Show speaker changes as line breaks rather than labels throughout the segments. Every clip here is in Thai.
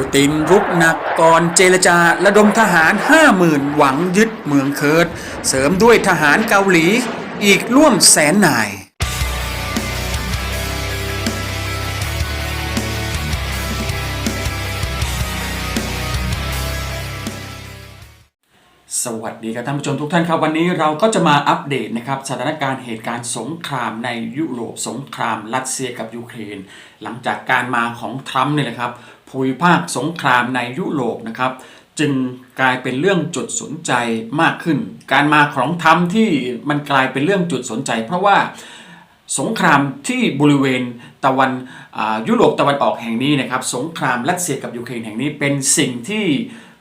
ูตินรุกหนักก่อนเจรจาระดมทหาร 50,000 หวังยึดเมืองเคิร์ดเสริมด้วยทหารเกาหลีอีกร่วมแสนนาย สวัสดีครับท่านผู้ชมทุกท่านครับ วันนี้เราก็จะมาอัปเดตนะครับสถานการณ์เหตุการณ์สงครามในยุโรปสงครามรัสเซียกับยูเครน หลังจากการมาของทรัมป์เนี่ยนะครับภูมิภาคสงครามในยุโรปนะครับ จึงกลายเป็นเรื่องจุดสนใจมากขึ้น การมาของทรัมป์ที่มันกลายเป็นเรื่องจุดสนใจ เพราะว่าสงครามที่บริเวณตะวันอ่ายุโรปตะวันออกแห่งนี้นะครับ สงครามรัสเซียกับยูเครนแห่งนี้เป็นสิ่งที่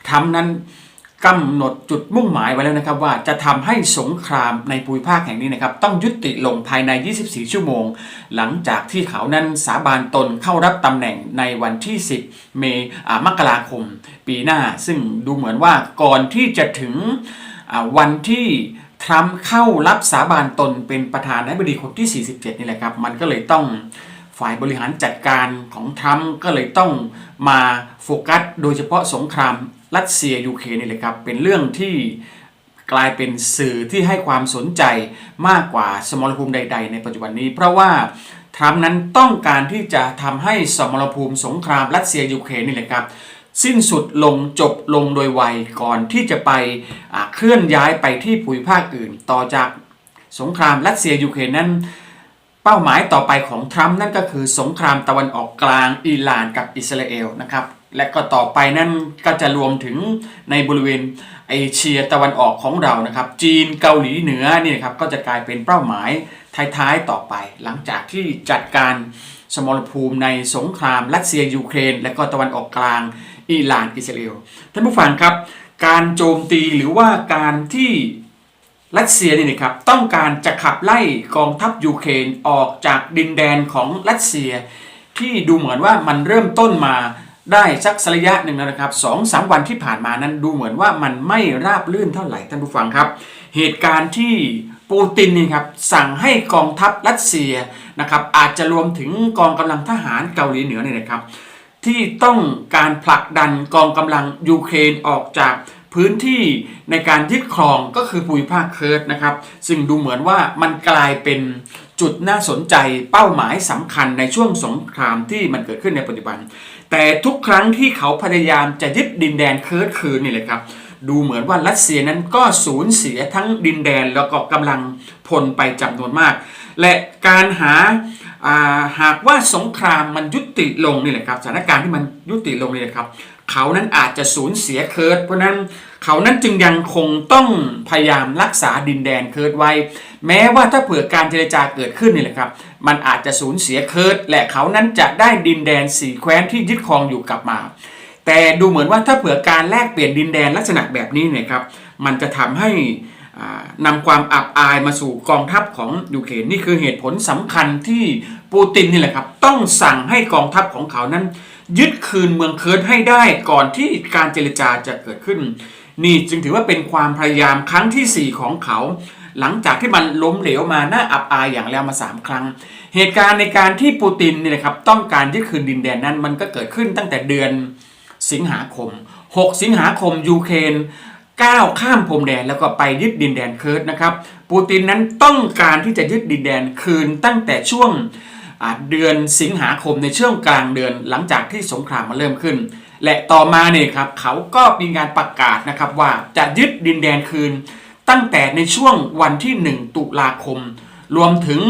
ทรัมป์นั้น กำหนดจุดมุ่งหมายไว้แล้วนะครับว่าจะทำให้สงครามในภูมิภาคแห่งนี้นะครับต้องยุติลงภายใน 24 ชั่วโมง หลังจากที่เขานั้นสาบานตนเข้ารับตำแหน่งในวันที่ 10 เมอ่ามกราคมปีหน้า ซึ่งดูเหมือนว่าก่อนที่จะถึงวันที่ทรัมป์เข้ารับสาบานตนเป็นประธานาธิบดีคนที่ 47 นี่แหละครับ มันก็เลยต้อง ฝ่ายบริหารจัดการของทรัมป์ก็เลยต้องมาโฟกัสโดยเฉพาะสงครามรัสเซียยูเครนนี่แหละครับ เป็นเรื่องที่กลายเป็นสื่อที่ให้ความสนใจมากกว่าสมรภูมิใด ๆ ในปัจจุบันนี้ เพราะว่าทรัมป์นั้นต้องการที่จะทำให้สมรภูมิสงครามรัสเซียยูเครนนี่แหละครับ สิ้นสุดลงจบลงโดยไวก่อนที่จะไปเคลื่อนย้ายไปที่ภูมิภาคอื่น ต่อจากสงครามรัสเซียยูเครนนั้น เป้าหมายต่อไปของทรัมป์นั่นก็คือสงครามตะวันออกกลางอิหร่านกับอิสราเอลนะครับและก็ต่อไปนั่นก็จะรวมถึงในบริเวณเอเชียตะวันออกของเรานะครับ จีนเกาหลีเหนือนี่นะครับก็จะกลายเป็นเป้าหมายท้ายๆต่อไป หลังจากที่จัดการสมรภูมิในสงครามรัสเซียยูเครน และก็ตะวันออกกลางอิหร่านอิสราเอลท่านผู้ฟังครับ การโจมตีหรือว่าการที่ รัสเซียนี่นะครับต้องการจะขับไล่กองทัพยูเครนออกจากดินแดนของรัสเซีย ที่ดูเหมือนว่ามันเริ่มต้นมาได้สักระยะหนึ่งแล้วนะครับสองสามวันที่ผ่านมานั้นดูเหมือนว่ามันไม่ราบลื่นเท่าไหร่ท่านผู้ฟังครับ เหตุการณ์ที่ปูตินนี่ครับสั่งให้กองทัพรัสเซียนะครับอาจจะรวมถึงกองกำลังทหารเกาหลีเหนือเนี่ยนะครับ ที่ต้องการผลักดันกองกำลังยูเครนออกจาก พื้นที่ในการยึดครองก็คือภูมิภาคเคิร์ดนะครับ ซึ่งดูเหมือนว่ามันกลายเป็นจุดน่าสนใจเป้าหมายสำคัญในช่วงสงครามที่มันเกิดขึ้นในปัจจุบัน แต่ทุกครั้งที่เขาพยายามจะยึดดินแดนเคิร์ดคืนนี่แหละครับ ดูเหมือนว่ารัสเซียนั้นก็สูญเสียทั้งดินแดนแล้วก็กำลังพลไปจำนวนมาก และการหาาหากว่าสงครามมันยุติลงนี่แหละครับสถานการณ์ที่มันยุติลงนี่แหละครับ เขานั้นอาจจะสูญเสียเคิร์ดเพราะนั้นเขานั้นจึงยังคงต้องพยายามรักษาดินแดนเคิร์ดไว้ แม้ว่าถ้าเผื่อการเจรจาเกิดขึ้นนี่แหละครับ มันอาจจะสูญเสียเคิร์ดและเขานั้นจะได้ดินแดนสี่แคว้นที่ยึดครองอยู่กลับมา แต่ดูเหมือนว่าถ้าเผื่อการแลกเปลี่ยนดินแดนลักษณะแบบนี้เนี่ยครับมันจะทำให้ นำความอับอายมาสู่กองทัพของยูเครนนี่คือเหตุผลสำคัญที่ปูตินนี่แหละครับ ต้องสั่งให้กองทัพของเขานั้น ยึดคืนเมืองเคิร์ดให้ได้ก่อนที่การเจรจาจะเกิดขึ้น นี่จึงถือว่าเป็นความพยายามครั้งทีสี่4 ของเขา หลังจากที่มันล้มเหลวมาหน่าอับอายอย่างแล้วมา 3 ครั้ง เหตุการณ์ในการที่ปูตินนี่นะครับ ต้องการยึดคืนดินแดนนั้นมันก็เกิดขึ้นตั้งแต่เดือนสิงหาคม 6 สิงหาคมยูเครน ก้าวข้ามพรมแดนแล้วก็ไปยึดดินแดนเคิร์ดนะครับ ปูตินนั้นต้องการที่จะยึดดินแดนคืนตั้งแต่ช่วงเดือนสิงหาคมในช่วงกลางเดือนหลังจากที่สงครามมาเริ่มขึ้น และต่อมาเนี่ยครับเขาก็มีการประกาศนะครับว่าจะยึดดินแดนคืน ตั้งแต่ในช่วงวันที่ 1 ตุลาคม รวมถึง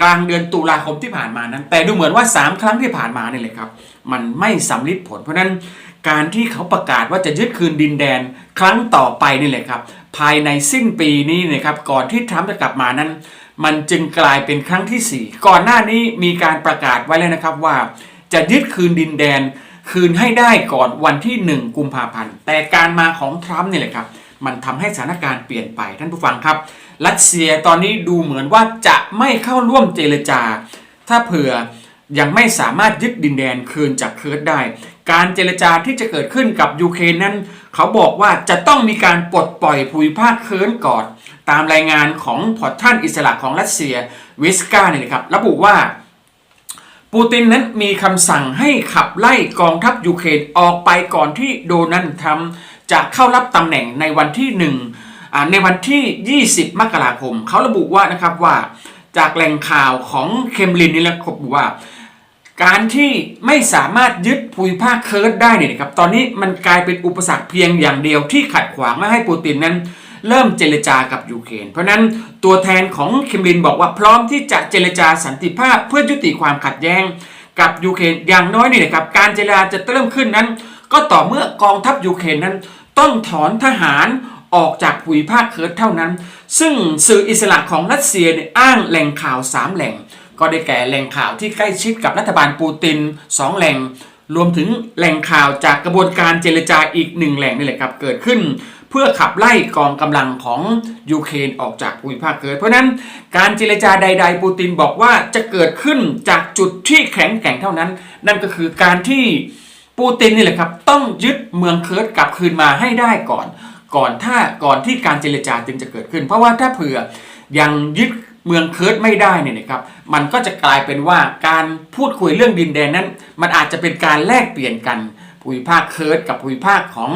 กลางเดือนตุลาคมที่ผ่านมานั้น แต่ดูเหมือนว่า 3 ครั้งที่ผ่านมาเนี่ยเลยครับมันไม่สำลิดผลเพราะนั้น การที่เขาประกาศว่าจะยึดคืนดินแดนครั้งต่อไปนี่แหละครับ ภายในสิ้นปีนี้นะครับก่อนที่ทรัมป์จะกลับมานั้น มันจึงกลายเป็นครั้งที่ 4 ก่อนหน้านี้มีการประกาศไว้แล้วนะครับว่า จะยึดคืนดินแดนคืนให้ได้ก่อนวันที่ 1 กุมภาพันธ์แต่การมาของทรัมป์นี่แหละครับมันทำให้สถานการณ์เปลี่ยนไปท่านผู้ฟังครับ รัสเซียตอนนี้ดูเหมือนว่าจะไม่เข้าร่วมเจรจา ถ้าเผื่อยังไม่สามารถยึดดินแดนคืนจากเคิร์ดได้ การเจรจาที่จะเกิดขึ้นกับยูเครนนั้น เขาบอกว่าจะต้องมีการปลดปล่อยภูมิภาคเคิร์ดก่อน ตามรายงานของพอร์ทันอิสระของรัสเซียวิสกาเนี่ยนะครับระบุว่า ปูตินนั้นมีคำสั่งให้ขับไล่กองทัพยูเครนออกไปก่อนที่โดนัลด์ทรัมป์จะเข้ารับตำแหน่งในวันที่หนึ่งในวันที่ 20 มกราคม เขาระบุว่านะครับว่าจากแหล่งข่าวของเคมลินนี่แหละครับว่า การที่ไม่สามารถยึดภูมิภาคเคิร์ดได้เนี่ยนะครับตอนนี้มันกลายเป็นอุปสรรคเพียงอย่างเดียวที่ขัดขวางไม่ให้ปูตินนั้น เริ่มเจรจากับยูเครนเพราะนั้นตัวแทนของเคมลินบอกว่าพร้อมที่จะเจรจาสันติภาพเพื่อยุติความขัดแย้งกับยูเครนอย่างน้อยนี่นะครับการเจรจาจะเริ่มขึ้นนั้น ก็ต่อเมื่อกองทัพยูเครนนั้น ต้องถอนทหารออกจากภูมิภาคเคิร์ดเท่านั้น ซึ่งสื่ออิสระของรัสเซียเนี่ยอ้างแหล่งข่าว 3 แหล่ง ก็ได้แก่แหล่งข่าวที่ใกล้ชิดกับรัฐบาลปูติน 2 แหล่ง รวมถึงแหล่งข่าวจากกระบวนการเจรจาอีกหนึ่งแหล่งนี่แหละครับเกิดขึ้น เพื่อขับไล่กองกำลังของยูเครนออกจากภูมิภาคเกิด เพราะฉะนั้นการเจรจาใด ๆ ปูตินบอกว่าจะเกิดขึ้นจากจุดที่แข็งแกร่งเท่านั้น นั่นก็คือการที่ปูตินนี่แหละครับต้องยึดเมืองเคิร์ดกลับคืนมาให้ได้ก่อน ก่อนถ้าก่อนที่การเจรจาจึงจะเกิดขึ้น เพราะว่าถ้าเผื่อยังยึด เมืองเคิร์ดไม่ได้เนี่ยนะครับมันก็จะกลายเป็นว่าการพูดคุยเรื่องดินแดนนั้น มันอาจจะเป็นการแลกเปลี่ยนกันภูมิภาคเคิร์ดกับภูมิภาคของ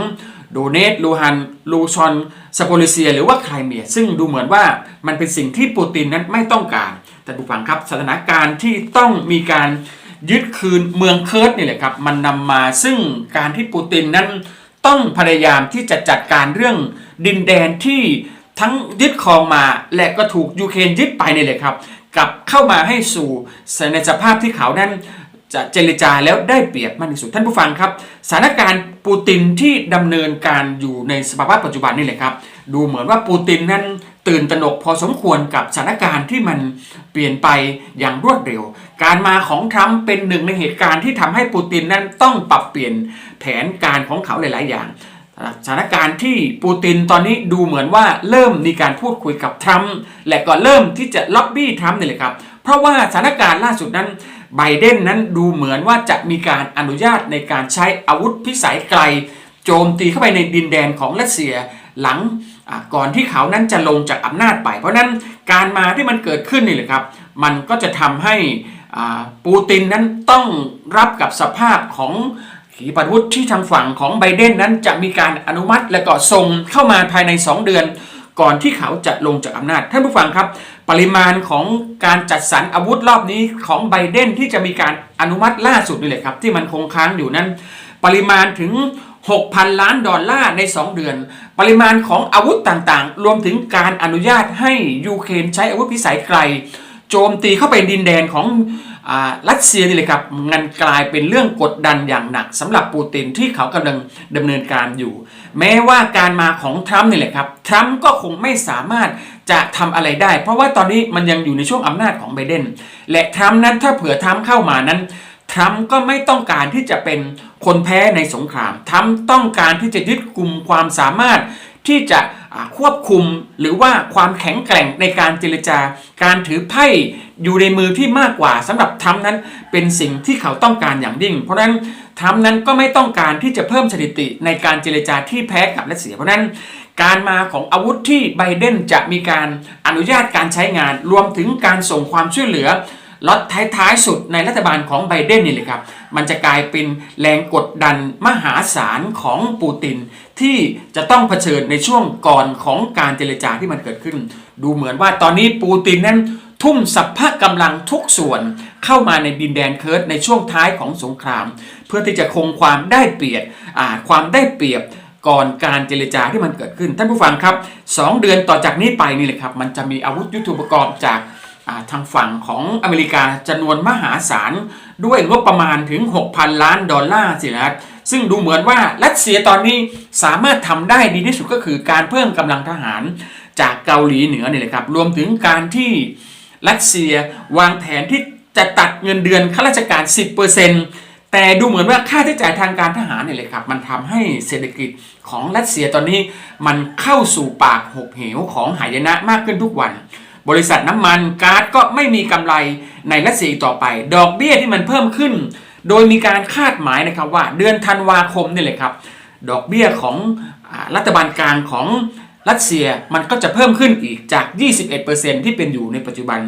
โดเนตลูฮัน ลูชอนสโปลิเซีย หรือว่าไครเมีย ซึ่งดูเหมือนว่ามันเป็นสิ่งที่ปูตินนั้นไม่ต้องการ แต่ผู้ฟังครับสถานการณ์ที่ต้องมีการยึดคืนเมืองเคิร์ดนี่แหละครับ มันนำมาซึ่งการที่ปูตินนั้นต้องพยายามที่จะจัดการเรื่องดินแดนที่ ทั้งยึดครองมาและก็ถูกยูเครนยึดไปนี่เลยครับ กลับเข้ามาให้สู่ในสภาพที่เขานั้นจะเจรจาแล้วได้เปรียบมากที่สุดท่านผู้ฟังครับสถานการณ์ปูตินที่ดำเนินการอยู่ในสภาวะปัจจุบันนี่แหละครับ ดูเหมือนว่าปูตินนั้นตื่นตระหนกพอสมควรกับสถานการณ์ที่มันเปลี่ยนไปอย่างรวดเร็ว การมาของทรัมป์เป็นหนึ่งในเหตุการณ์ที่ทำให้ปูตินนั้นต้องปรับเปลี่ยนแผนการของเขาหลาย ๆ อย่าง สถานการณ์ที่ปูตินตอนนี้ดูเหมือนว่าเริ่มมีการพูดคุยกับทรัมป์และก็เริ่มที่จะล็อบบี้ทรัมป์นี่แหละครับ เพราะว่าสถานการณ์ล่าสุดนั้นไบเดนนั้นดูเหมือนว่าจะมีการอนุญาตในการใช้อาวุธพิสัยไกล โจมตีเข้าไปในดินแดนของรัสเซียหลังก่อนที่เขานั้นจะลงจากอำนาจไป เพราะนั้นการมาที่มันเกิดขึ้นนี่แหละครับ มันก็จะทำให้ปูตินนั้นต้องรับกับสภาพของ ขีปนาวุธที่ทางฝั่งของไบเดนนั้นจะมีการอนุมัติและก็ส่งเข้ามาภายใน 2 เดือน ก่อนที่เขาจะลงจากอำนาจ ท่านผู้ฟังครับ ปริมาณของการจัดสรรอาวุธรอบนี้ของไบเดนที่จะมีการอนุมัติล่าสุดนี่แหละครับ ที่มันคงค้างอยู่นั้น ปริมาณถึง 6,000 ล้านดอลลาร์ใน 2 เดือน ปริมาณของอาวุธต่างๆ รวมถึงการอนุญาตให้ยูเครนใช้อาวุธพิสัยไกล โจมตีเข้าไปดินแดนของรัสเซียนี่เลยครับงันกลายเป็นเรื่องกดดันอย่างหนักสำหรับปูตินที่เขากำลังดำเนินการอยู่ แม้ว่าการมาของทรัมป์นี่แหละครับทรัมป์ก็คงไม่สามารถจะทำอะไรได้ เพราะว่าตอนนี้มันยังอยู่ในช่วงอำนาจของไบเดนและทรัมป์นั้นถ้าเผื่อทรัมป์เข้ามานั้นทรัมป์ก็ไม่ต้องการที่จะเป็นคนแพ้ในสงครามทรัมป์ต้องการที่จะยึดกลุ่มความสามารถที่จะ ควบคุมหรือว่าความแข็งแกร่งในการเจรจาการถือไพ่อยู่ในมือที่มากกว่าสำหรับทรัมนั้นเป็นสิ่งที่เขาต้องการอย่างยิ่ง เพราะฉะนั้นทรัมนั้นก็ไม่ต้องการที่จะเพิ่มสถิติในการเจรจาที่แพ้กับรัสเซียเพราะนั้นการมาของอาวุธที่ไบเดนจะมีการอนุญาตการใช้งาน รวมถึงการส่งความช่วยเหลือล็อตท้ายๆสุดในรัฐบาลของไบเดนนี่เลยครับ มันจะกลายเป็นแรงกดดันมหาศาลของปูติน ที่จะต้องเผชิญในช่วงก่อนของการเจรจาที่มันเกิดขึ้น ดูเหมือนว่าตอนนี้ปูตินนั้นทุ่มสัพพะกำลังทุกส่วนเข้ามาในดินแดนเคิร์ดในช่วงท้ายของสงคราม เพื่อที่จะคงความได้เปรียบความได้เปรียบก่อนการเจรจาที่มันเกิดขึ้น ท่านผู้ฟังครับ 2 เดือนต่อจากนี้ไปนี่แหละครับ มันจะมีอาวุธยุทโธปกรณ์จากทางฝั่งของอเมริกาจำนวนมหาศาลด้วยงบประมาณถึง 6,000 ล้านดอลลาร์สินะครับ ซึ่งดูเหมือนว่ารัสเซียตอนนี้สามารถทำได้ดีที่สุดก็คือการเพิ่มกำลังทหารจากเกาหลีเหนือนี่แหละครับ รวมถึงการที่รัสเซียวางแผนที่จะตัดเงินเดือนข้าราชการ 10%แต่ดูเหมือนว่าค่าใช้จ่ายทางการทหารเนี่ยเลยครับ มันทำให้เศรษฐกิจของรัสเซียตอนนี้มันเข้าสู่ปากหกเหวของหายนะมากขึ้นทุกวัน บริษัทน้ำมันก๊าซก็ไม่มีกำไรในรัสเซียต่อไป ดอกเบี้ยที่มันเพิ่มขึ้น โดยมีการคาดหมายนะครับว่าเดือนธันวาคมนี่เลยครับ ดอกเบี้ยของรัฐบาลกลางของรัสเซียมันก็จะเพิ่มขึ้นอีกจาก 21%ที่เป็นอยู่ในปัจจุบัน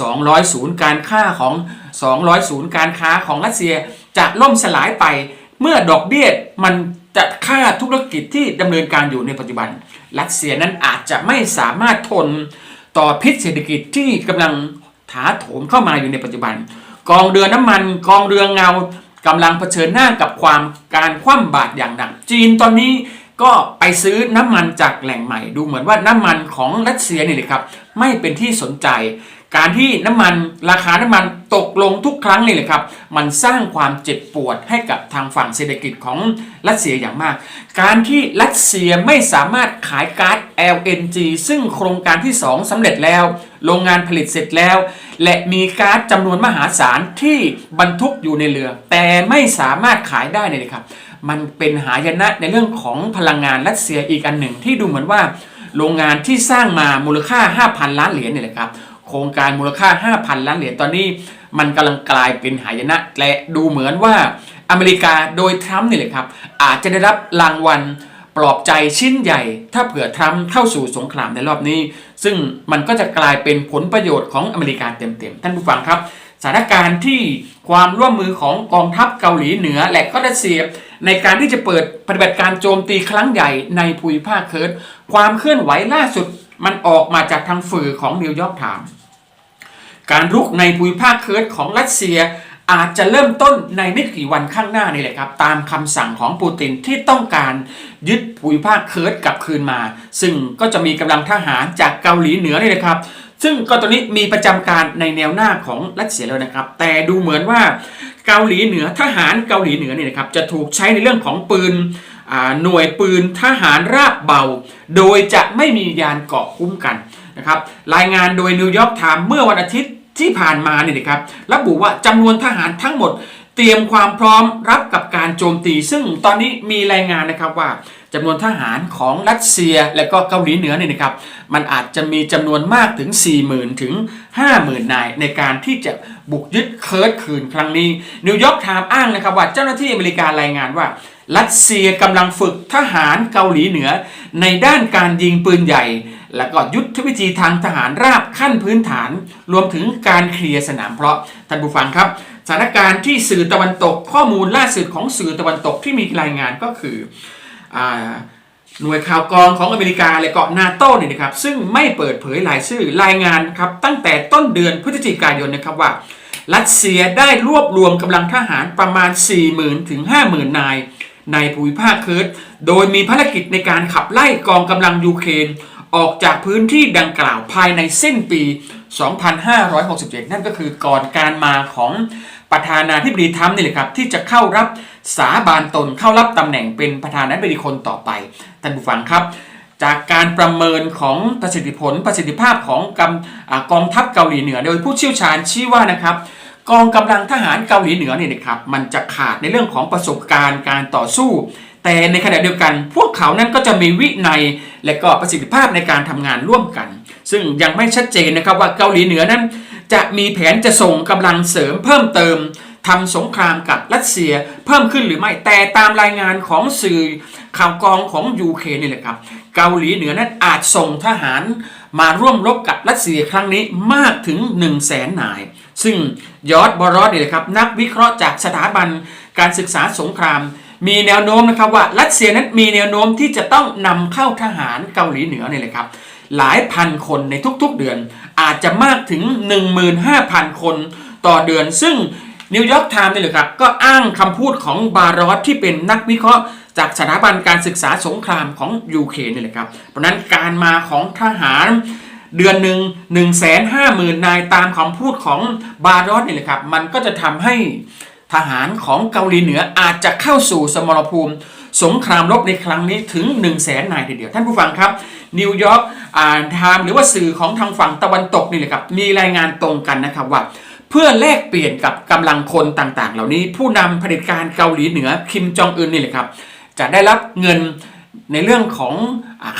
200 ศูนย์การค้าของ 200 ศูนย์การค้าของรัสเซียจะล่มสลายไป เมื่อดอกเบี้ยมันจะฆ่าธุรกิจที่ดำเนินการอยู่ในปัจจุบัน รัสเซียนั้นอาจจะไม่สามารถทนต่อพิษเศรษฐกิจที่กำลังถาโถมเข้ามาอยู่ในปัจจุบัน กองเรือน้ำมัน กองเรือเงากำลังเผชิญหน้ากับความการคว่ำบาตรอย่างหนัก จีนตอนนี้ก็ไปซื้อน้ำมันจากแหล่งใหม่ ดูเหมือนว่าน้ำมันของรัสเซียนี่เลยครับ ไม่เป็นที่สนใจ การที่น้ำมันราคาน้ำมันตกลงทุกครั้งนี่เลยครับ มันสร้างความเจ็บปวดให้กับทางฝั่งเศรษฐกิจของรัสเซียอย่างมาก การที่รัสเซียไม่สามารถขายก๊าซ LNG ซึ่งโครงการที่ 2สำเร็จแล้ว โรงงานผลิตเสร็จแล้ว และมีก๊าซจำนวนมหาศาลที่บรรทุกอยู่ในเรือ แต่ไม่สามารถขายได้เนี่ยนะครับ มันเป็นหายนะในเรื่องของพลังงานรัสเซียอีกอันหนึ่งที่ดูเหมือนว่า โรงงานที่สร้างมามูลค่า 5,000 ล้านเหรียญนี่แหละครับ โครงการมูลค่า 5,000 ล้านเหรียญตอนนี้ มันกำลังกลายเป็นหายนะและดูเหมือนว่าอเมริกาโดยทรัมป์นี่แหละครับ อาจจะได้รับรางวัลปลอบใจชิ้นใหญ่ ถ้าเผื่อทรัมป์เข้าสู่สงครามในรอบนี้ ซึ่งมันก็จะกลายเป็นผลประโยชน์ของอเมริกาเต็มๆท่านผู้ฟังครับสถานการณ์ที่ความร่วมมือของกองทัพเกาหลีเหนือและก็รัสเซียในการที่จะเปิดปฏิบัติการโจมตีครั้งใหญ่ในภูมิภาคเคิร์ดความเคลื่อนไหวล่าสุด มันออกมาจากทางสื่อของนิวยอร์กไทม์การรุกในภูมิภาคเคิร์ดของรัสเซียอาจจะเริ่มต้นในไม่กี่วันข้างหน้านี่แหละครับ ตามคำสั่งของปูตินที่ต้องการยึดภูมิภาคเคิร์ดกลับคืนมา ซึ่งก็จะมีกำลังทหารจากเกาหลีเหนือนี่นะครับ ซึ่งก็ตอนนี้มีประจำการในแนวหน้าของรัสเซียแล้วนะครับ แต่ดูเหมือนว่าเกาหลีเหนือทหารเกาหลีเหนือนี่นะครับจะถูกใช้ในเรื่องของปืน หน่วยปืนทหารราบเบา โดยจะไม่มียานเกาะคุ้มกันนะครับรายงานโดยนิวยอร์กไทม์เมื่อวันอาทิตย์ที่ผ่านมาเนี่ยนะครับระบุว่าจำนวนทหารทั้งหมดเตรียมความพร้อมรับกับการโจมตี ซึ่งตอนนี้มีรายงานนะครับว่าจำนวนทหารของรัสเซียและก็เกาหลีเหนือเนี่ยนะครับ มันอาจจะมีจำนวนมากถึง 40,000 ถึง 50,000 นายในการที่จะบุกยึดเคิร์ดคืนครั้งนี้นิวยอร์กไทม์อ้างนะครับว่าเจ้าหน้าที่อเมริการายงานว่า รัสเซียกำลังฝึกทหารเกาหลีเหนือ ในด้านการยิงปืนใหญ่ และก็ยุทธวิธีทางทหารราบขั้นพื้นฐาน รวมถึงการเคลียร์สนามเพราะท่านผู้ฟังครับสถานการณ์ที่สื่อตะวันตกข้อมูลล่าสุดของสื่อตะวันตกที่มีรายงานก็คืออหน่วยข่าวกรองของอเมริกาและเก็นาโต้เนี่ยนะครับซึ่งไม่เปิดเผยรายชื่อรายงานครับตั้งแต่ต้นเดือนพฤศจิกายนนะครับว่า รัสเซียได้รวบรวมกำลังทหารประมาณ 40,000 ถึง 50,000 นาย ในภูมิภาคเคิร์ดโดยมีภารกิจในการขับไล่กองกำลังยูเครนออกจากพื้นที่ดังกล่าวภายในสิ้นปี 2567 นั่นก็คือก่อนการมาของประธานาธิบดีทรัมป์นี่แหละครับ ที่จะเข้ารับสาบานตนเข้ารับตำแหน่งเป็นประธานาธิบดีคนต่อไปท่านผู้ฟังครับ จากการประเมินของประสิทธิผลประสิทธิภาพของกำอ่ากองทัพเกาหลีเหนือ โดยผู้เชี่ยวชาญชี้ว่านะครับ กองกำลังทหารเกาหลีเหนือเนี่ยนะครับมันจะขาดในเรื่องของประสบการณ์การต่อสู้ แต่ในขณะเดียวกัน พวกเขานั้นก็จะมีวินัยและก็ประสิทธิภาพในการทำงานร่วมกัน ซึ่งยังไม่ชัดเจนนะครับว่าเกาหลีเหนือนั้น จะมีแผนจะส่งกำลังเสริมเพิ่มเติมทำสงครามกับรัสเซียเพิ่มขึ้นหรือไม่แต่ตามรายงานของสื่อข่าวกรองของยูเคนนี่แหละครับ เกาหลีเหนือนั้นอาจส่งทหารมาร่วมรบกับรัสเซียครั้งนี้มากถึง 1 0 0 0 0แสนนาย ซึ่งยอร์ดบอรอสเนี่ยนะครับนักวิเคราะห์จากสถาบันการศึกษาสงคราม มีแนวโน้มนะครับว่ารัสเซียนั้นมีแนวโน้มที่จะต้องนำเข้าทหารเกาหลีเหนือนี่ยเลยครับหลายพันคนในทุกๆเดือน อาจจะมากถึง 15,000 คนต่อเดือน ซึ่งนิวยอร์กไทม์นี่แหละครับก็อ้างคำพูดของบารอสที่เป็นนักวิเคราะห์จากสถาบันการศึกษาสงครามของยูเครนนี่แหละครับ เพราะนั้นการมาของทหาร เดือนหนึ่ง1นึ่งแสนห้าหมื่นนายตามคำพูดของบารอสนี่แหละครับ มันก็จะทำให้ทหารของเกาหลีเหนืออาจจะเข้าสู่สมรภูมิ สงครามรบในครั้งนี้ถึง1 0 0 0 0แสนนายทีเดียวท่านผู้ฟังครับนิวยอร์กอ่านไทม์หรือว่าสื่อของทางฝั่งตะวันตกนี่แหละครับ มีรายงานตรงกันนะครับว่า เพื่อแลกเปลี่ยนกับกำลังคนต่างๆ เหล่านี้ผู้นำเผด็จการเกาหลีเหนือคิมจองอึนนี่แหละครับ จะได้รับเงินในเรื่องของ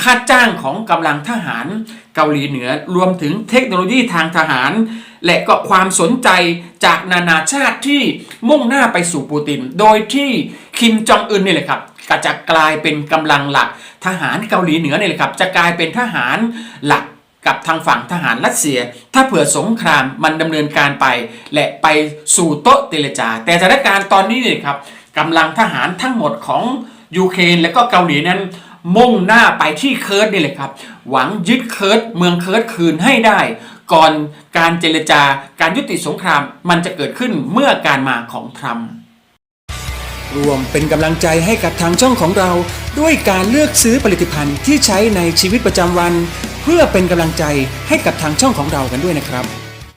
ค่าจ้างของกำลังทหาร เกาหลีเหนือ รวมถึงเทคโนโลยีทางทหาร และก็ความสนใจจากนานาชาติที่มุ่งหน้าไปสู่ปูติน โดยที่คิมจองอึนนี่แหละครับก็จะกลายเป็นกำลังหลักทหารเกาหลีเหนือนี่แหละครับ จะกลายเป็นทหารหลักกับทางฝั่งทหารรัสเซีย ถ้าเผื่อสงครามมันดำเนินการไป และไปสู่โต๊ะเจรจา แต่สถานการณ์ตอนนี้เนี่ยครับกำลังทหารทั้งหมดของยูเครนและก็เกาหลีนั้น มุ่งหน้าไปที่เคิร์ดนี่เลยครับ หวังยึดเคิร์ดเมืองเคิร์ดคืนให้ได้ ก่อนการเจรจาการยุติสงครามมันจะเกิดขึ้นเมื่อการมาของทรัมป์รวมเป็นกำลังใจให้กับทางช่องของเรา ด้วยการเลือกซื้อผลิตภัณฑ์ที่ใช้ในชีวิตประจำวัน เพื่อเป็นกำลังใจให้กับทางช่องของเรากันด้วยนะครับ